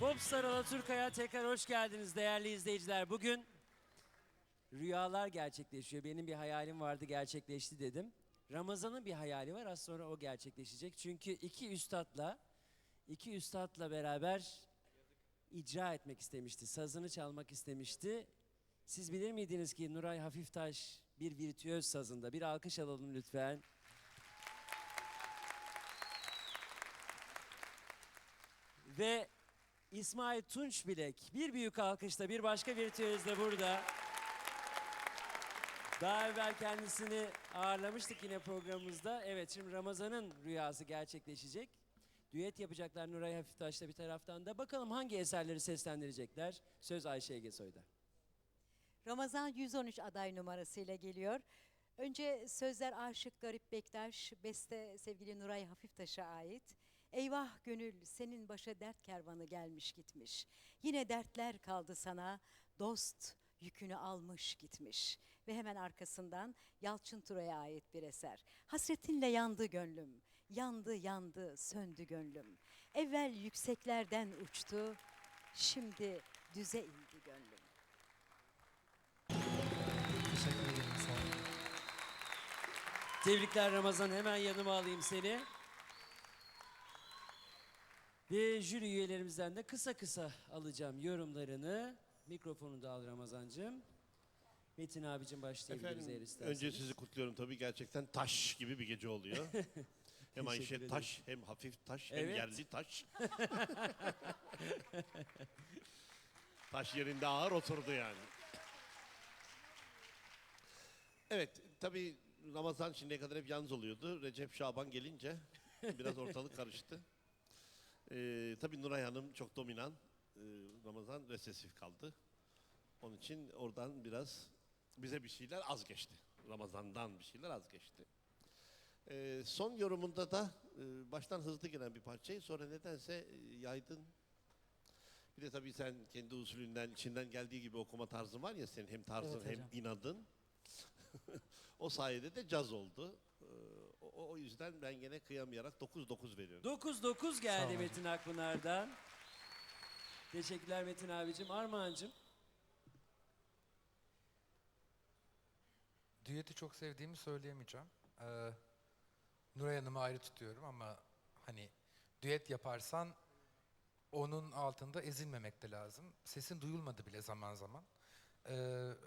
Popstar Alaturka'ya tekrar hoş geldiniz değerli izleyiciler. Bugün rüyalar gerçekleşiyor. Benim bir hayalim vardı gerçekleşti dedim. Ramazan'ın bir hayali var az sonra o gerçekleşecek. Çünkü iki üstadla, iki üstadla beraber icra etmek istemişti. Sazını çalmak istemişti. Siz bilir miydiniz ki Nuray Hafiftaş bir virtüöz sazında? Bir alkış alalım lütfen. Ve İsmail Tunç Bilek bir büyük alkışla bir başka virtüöz de burada. Daha evvel kendisini ağırlamıştık yine programımızda. Evet şimdi Ramazan'ın rüyası gerçekleşecek. Düet yapacaklar Nuray Hafiftaş'la bir taraftan da. Bakalım hangi eserleri seslendirecekler? Söz Ayşe Egesoy'da. Ramazan 113 aday numarasıyla geliyor. Önce sözler Aşık Garip Bektaş, beste sevgili Nuray Hafiftaş'a ait. Eyvah gönül senin başa dert kervanı gelmiş gitmiş. Yine dertler kaldı sana, dost yükünü almış gitmiş. Ve hemen arkasından Yalçın Turay'a ait bir eser. Hasretinle yandı gönlüm, yandı yandı söndü gönlüm. Evvel yükseklerden uçtu, şimdi düze indi gönlüm. Teşekkür ederim sağ olun. Tebrikler Ramazan. Hemen yanıma alayım seni. Ve jüri üyelerimizden de kısa kısa alacağım yorumlarını. Mikrofonu da al Ramazancığım. Metin abicim başlayabiliriz eğer Efendim, isterseniz. önce sizi kutluyorum tabii gerçekten taş gibi bir gece oluyor. hem Ayşe taş, hem hafif taş, hem Evet. yerli taş. taş yerinde ağır oturdu yani. Evet, tabii Ramazan şimdiye kadar hep yalnız oluyordu. Recep Şaban gelince biraz ortalık karıştı. Ee, tabii Nuray Hanım çok dominan. Ee, Ramazan resesif kaldı. Onun için oradan biraz bize bir şeyler az geçti. Ramazan'dan bir şeyler az geçti. Ee, son yorumunda da e, baştan hızlı gelen bir parçayı sonra nedense e, yaydın. Bir de tabii sen kendi usulünden, içinden geldiği gibi okuma tarzın var ya senin hem tarzın Evet hem hocam. inadın. o sayede de caz oldu. Ee, o, o yüzden ben gene kıyamayarak 9-9 veriyorum. 9-9 Sağ geldi olun. Metin Akpınar'dan. Teşekkürler Metin abicim. Armağan'cığım. Düeti çok sevdiğimi söyleyemeyeceğim. Ee, Nuray Hanım'ı ayrı tutuyorum ama hani düet yaparsan onun altında ezilmemek de lazım. Sesin duyulmadı bile zaman zaman. Ee,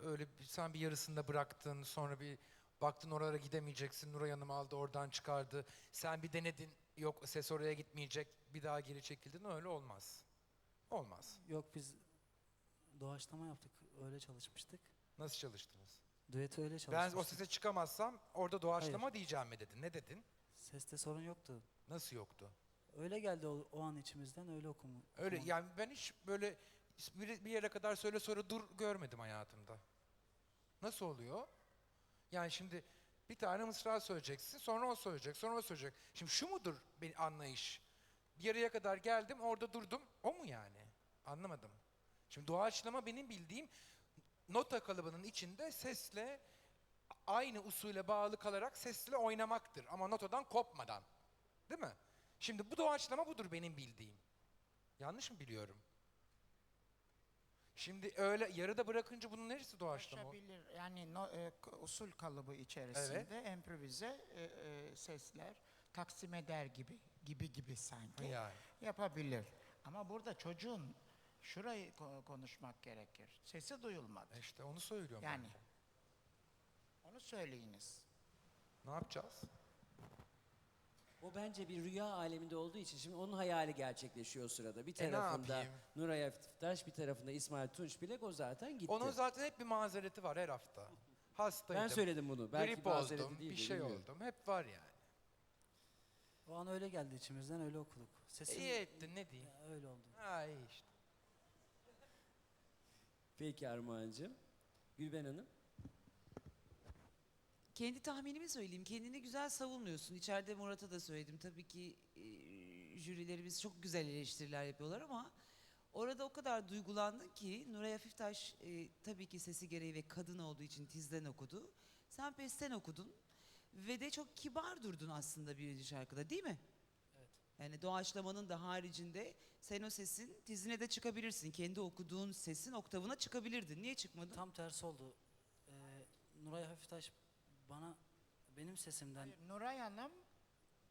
öyle bir, sen bir yarısında bıraktın sonra bir baktın oralara gidemeyeceksin. Nuray Hanım aldı oradan çıkardı. Sen bir denedin yok ses oraya gitmeyecek bir daha geri çekildin öyle olmaz. Olmaz. Yok biz doğaçlama yaptık. Öyle çalışmıştık. Nasıl çalıştınız? Düeti öyle Ben çalışmıştık. o sese çıkamazsam orada doğaçlama diyeceğim mi dedin? Ne dedin? Seste sorun yoktu. Nasıl yoktu? Öyle geldi o, o an içimizden öyle okumu. Öyle okuma- yani ben hiç böyle bir, bir yere kadar söyle sonra dur görmedim hayatımda. Nasıl oluyor? Yani şimdi bir tane mısra söyleyeceksin, sonra o söyleyecek, sonra o söyleyecek. Şimdi şu mudur bir anlayış? Bir yarıya kadar geldim, orada durdum. O mu yani? Anlamadım. Şimdi doğaçlama benim bildiğim nota kalıbının içinde sesle aynı usule bağlı kalarak sesle oynamaktır. Ama notadan kopmadan. Değil mi? Şimdi bu doğaçlama budur benim bildiğim. Yanlış mı biliyorum? Şimdi öyle yarıda bırakınca bunun neresi doğaçlama? Ulaşabilir. Yani no, e, usul kalıbı içerisinde improvize e, e, sesler taksim eder gibi gibi gibi sanki Yani. yapabilir. Ama burada çocuğun şurayı ko- konuşmak gerekir. Sesi duyulmadı. İşte onu söylüyorum. Yani de. onu söyleyiniz. Ne yapacağız? O bence bir rüya aleminde olduğu için şimdi onun hayali gerçekleşiyor o sırada. Bir E, ne tarafında yapayım? Nuray Hafiftaş, bir tarafında İsmail Tunç Bilek o zaten gitti. Onun zaten hep bir mazereti var her hafta. Hastaydım. Ben söyledim bunu. Belki Grip mazereti oldum, değil bir şey bilmiyorum. oldum. Hep var yani. O an öyle geldi içimizden öyle okuduk. Sesim İyi ettin ne diyeyim. Ya, öyle oldu. Ha iyi işte. Peki Armağan'cığım. Gülben Hanım. Kendi tahminimi söyleyeyim. Kendini güzel savunmuyorsun. İçeride Murat'a da söyledim. Tabii ki e, jürilerimiz çok güzel eleştiriler yapıyorlar ama orada o kadar duygulandın ki Nuray Hafiftaş e, tabii ki sesi gereği ve kadın olduğu için tizden okudu. Sen pesten okudun ve de çok kibar durdun aslında birinci şarkıda değil mi? Yani doğaçlamanın da haricinde sen o sesin dizine de çıkabilirsin. Kendi okuduğun sesin oktavına çıkabilirdin. Niye çıkmadın? Tam tersi oldu. Ee, Nuray Hafiftaş bana benim sesimden Nuray Hanım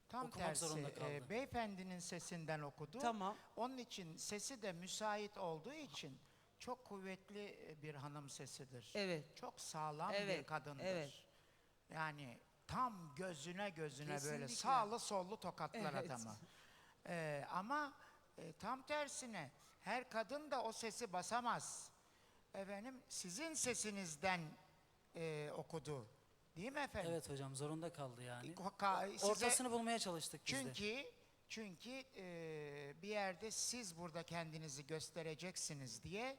tam Okumak tersi. zorunda e, kaldı. beyefendinin sesinden okudu. Tamam. Onun için sesi de müsait olduğu için çok kuvvetli e, bir hanım sesidir. Evet. Çok sağlam bir Evet, kadındır. evet. Yani tam gözüne gözüne böyle Kesinlikle. sağlı sollu tokatlar Evet. adamı. Ee, ama e, tam tersine her kadın da o sesi basamaz. Efendim sizin sesinizden e, okudu. Değil mi efendim? evet hocam zorunda kaldı yani. Ka- size- Ortasını bulmaya çalıştık biz de. çünkü çünkü e, bir yerde siz burada kendinizi göstereceksiniz diye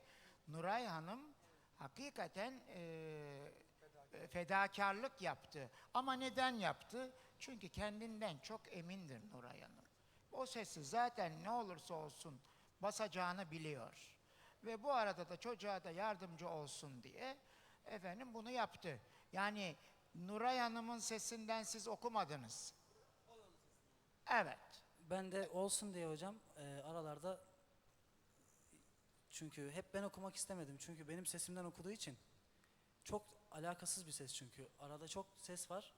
Nuray Hanım hakikaten e, fedakarlık yaptı. Ama neden yaptı? Çünkü kendinden çok emindir Nuray Hanım. O sesi zaten ne olursa olsun basacağını biliyor. Ve bu arada da çocuğa da yardımcı olsun diye efendim bunu yaptı. Yani Nuray Hanım'ın sesinden siz okumadınız. Evet. Ben de olsun diye hocam e, aralarda çünkü hep ben okumak istemedim. Çünkü benim sesimden okuduğu için çok alakasız bir ses çünkü. Arada çok ses var.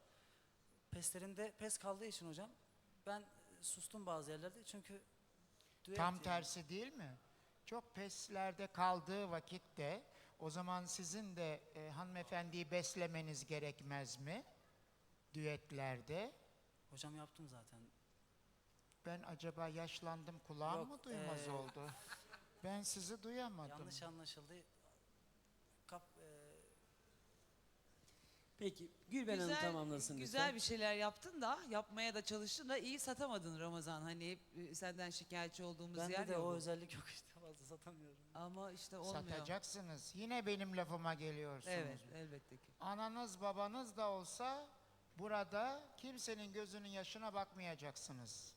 Peslerinde pes kaldığı için hocam ben sustum bazı yerlerde çünkü Tam yani. tersi değil mi? Çok peslerde kaldığı vakitte o zaman sizin de e, hanımefendiyi beslemeniz gerekmez mi? Düetlerde. Hocam yaptım zaten. Ben acaba yaşlandım kulağım Yok, mı duymaz e, oldu? Ben sizi duyamadım. Yanlış anlaşıldı. Kap, e, Peki Gülben Hanım tamamlasın güzel lütfen. bir şeyler yaptın da yapmaya da çalıştın da iyi satamadın Ramazan. Hani hep e, senden şikayetçi olduğumuz yer bende de o özellik yok işte fazla satamıyorum. Ama işte olmuyor. Satacaksınız. Yine benim lafıma geliyorsunuz. Evet elbette ki. Ananız babanız da olsa burada kimsenin gözünün yaşına bakmayacaksınız.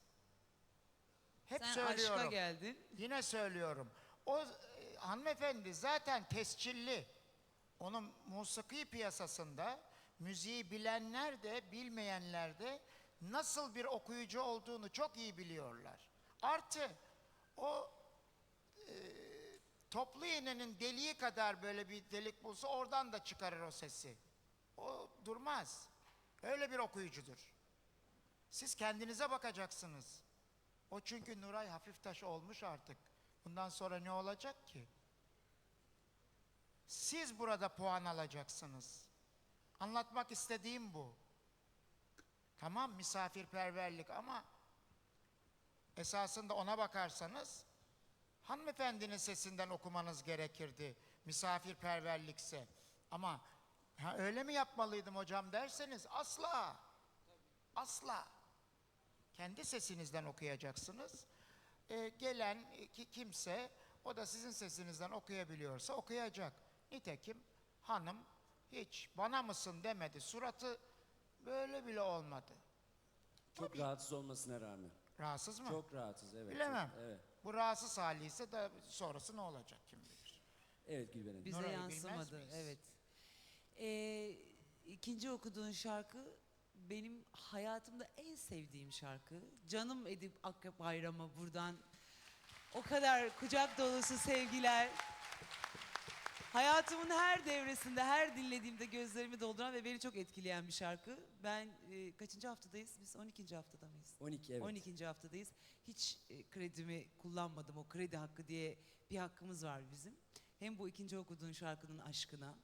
Hep Sen söylüyorum. aşka geldin. Yine söylüyorum. O e, hanımefendi zaten tescilli. Onun musiki piyasasında müziği bilenler de bilmeyenler de nasıl bir okuyucu olduğunu çok iyi biliyorlar. Artı o e, toplu iğnenin deliği kadar böyle bir delik bulsa oradan da çıkarır o sesi. O durmaz. Öyle bir okuyucudur. Siz kendinize bakacaksınız. O çünkü Nuray Hafiftaş olmuş artık. Bundan sonra ne olacak ki? Siz burada puan alacaksınız. Anlatmak istediğim bu. Tamam misafirperverlik ama esasında ona bakarsanız hanımefendinin sesinden okumanız gerekirdi misafirperverlikse. Ama ha, öyle mi yapmalıydım hocam derseniz asla. Asla. Kendi sesinizden okuyacaksınız. Ee, gelen e, ki kimse o da sizin sesinizden okuyabiliyorsa okuyacak. Nitekim hanım hiç bana mısın demedi. Suratı böyle bile olmadı. Çok rahatsız olmasına rağmen. Rahatsız mı? Çok rahatsız evet. Bilemem. çok- evet. Bu rahatsız hali ise de sonrası ne olacak kim bilir. Evet Gülben Hanım. Bize Nuray'ı bilmez yansımadı. miyiz? Evet. Ee, ikinci okuduğun şarkı benim hayatımda en sevdiğim şarkı. Canım Edip Akrep Bayram'a buradan o kadar kucak dolusu sevgiler. Hayatımın her devresinde, her dinlediğimde gözlerimi dolduran ve beni çok etkileyen bir şarkı. Ben e, kaçıncı haftadayız? Biz 12. haftada mıyız? 12 evet. 12. haftadayız. Hiç e, kredimi kullanmadım. O kredi hakkı diye bir hakkımız var bizim. Hem bu ikinci okuduğun şarkının aşkına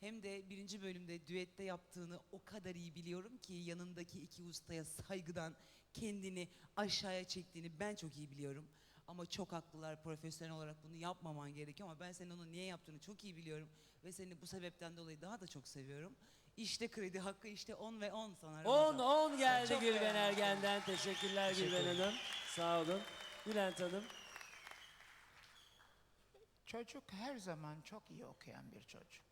hem de birinci bölümde düette yaptığını o kadar iyi biliyorum ki yanındaki iki ustaya saygıdan kendini aşağıya çektiğini ben çok iyi biliyorum. Ama çok haklılar profesyonel olarak bunu yapmaman gerekiyor ama ben senin onu niye yaptığını çok iyi biliyorum ve seni bu sebepten dolayı daha da çok seviyorum. İşte kredi hakkı işte 10 ve 10 sana 10 Ramazan. 10 geldi Çok Gülben beğendim. Ergen'den. Teşekkürler Gülben Hanım. Sağ olun. Bülent Hanım. Çocuk her zaman çok iyi okuyan bir çocuk.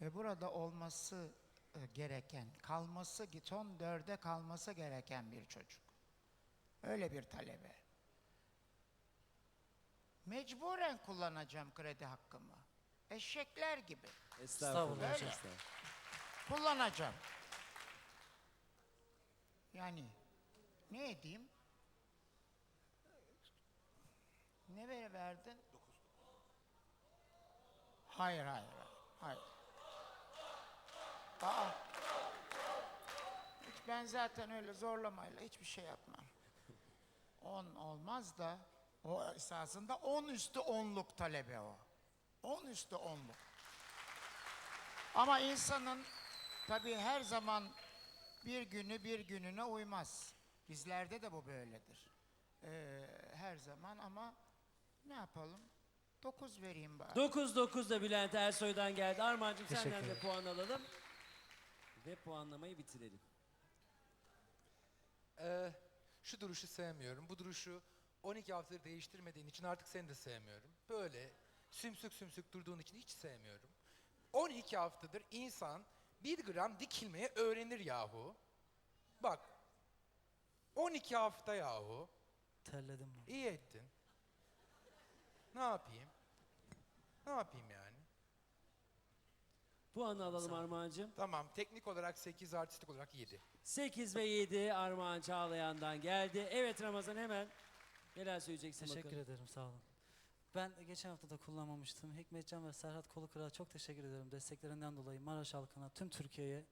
Ve burada olması e, gereken, kalması, son dörde kalması gereken bir çocuk. Öyle bir talebe. Mecburen kullanacağım kredi hakkımı. Eşekler gibi. Estağfurullah. Öyle. Estağfurullah. Kullanacağım. Yani ne edeyim? Ne ver- verdin? Hayır, hayır, hayır. Aa. Hiç ben zaten öyle zorlamayla hiçbir şey yapmam. 10 olmaz da o esasında 10 üstü 10'luk talebe o. 10 üstü 10'luk. Ama insanın tabii her zaman bir günü bir gününe uymaz. Bizlerde de bu böyledir. Ee, her zaman ama ne yapalım? 9 vereyim bari. 9-9 da Bülent Ersoy'dan geldi. Armağan'cığım senden de ederim. puan alalım. Ve puanlamayı bitirelim. Ee, şu duruşu sevmiyorum. Bu duruşu 12 haftadır değiştirmediğin için artık seni de sevmiyorum. Böyle sümsük sümsük durduğun için hiç sevmiyorum. 12 haftadır insan bir gram dikilmeye öğrenir yahu. Bak 12 hafta yahu. Terledim ben. İyi ettin. Ne yapayım? Ne yapayım yani? Puanı alalım Armağan'cığım. Tamam teknik olarak 8 artistik olarak 7. 8 ve 7 Armağan Çağlayan'dan geldi. Evet Ramazan hemen neler söyleyeceksin Teşekkür bakalım. ederim sağ olun. Ben geçen hafta da kullanmamıştım. Hikmetcan ve Serhat Kolukır'a çok teşekkür ederim desteklerinden dolayı. Maraş halkına, tüm Türkiye'ye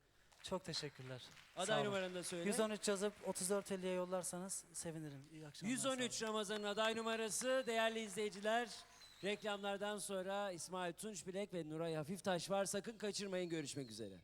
çok teşekkürler. Sağ Aday olun. numaranı da söyle. 113 yazıp 3450'ye yollarsanız sevinirim. İyi akşamlar. sağ olun. 113 Ramazan'ın aday numarası. Değerli izleyiciler, reklamlardan sonra İsmail Tunçbilek ve Nuray Hafiftaş var. Sakın kaçırmayın. Görüşmek üzere.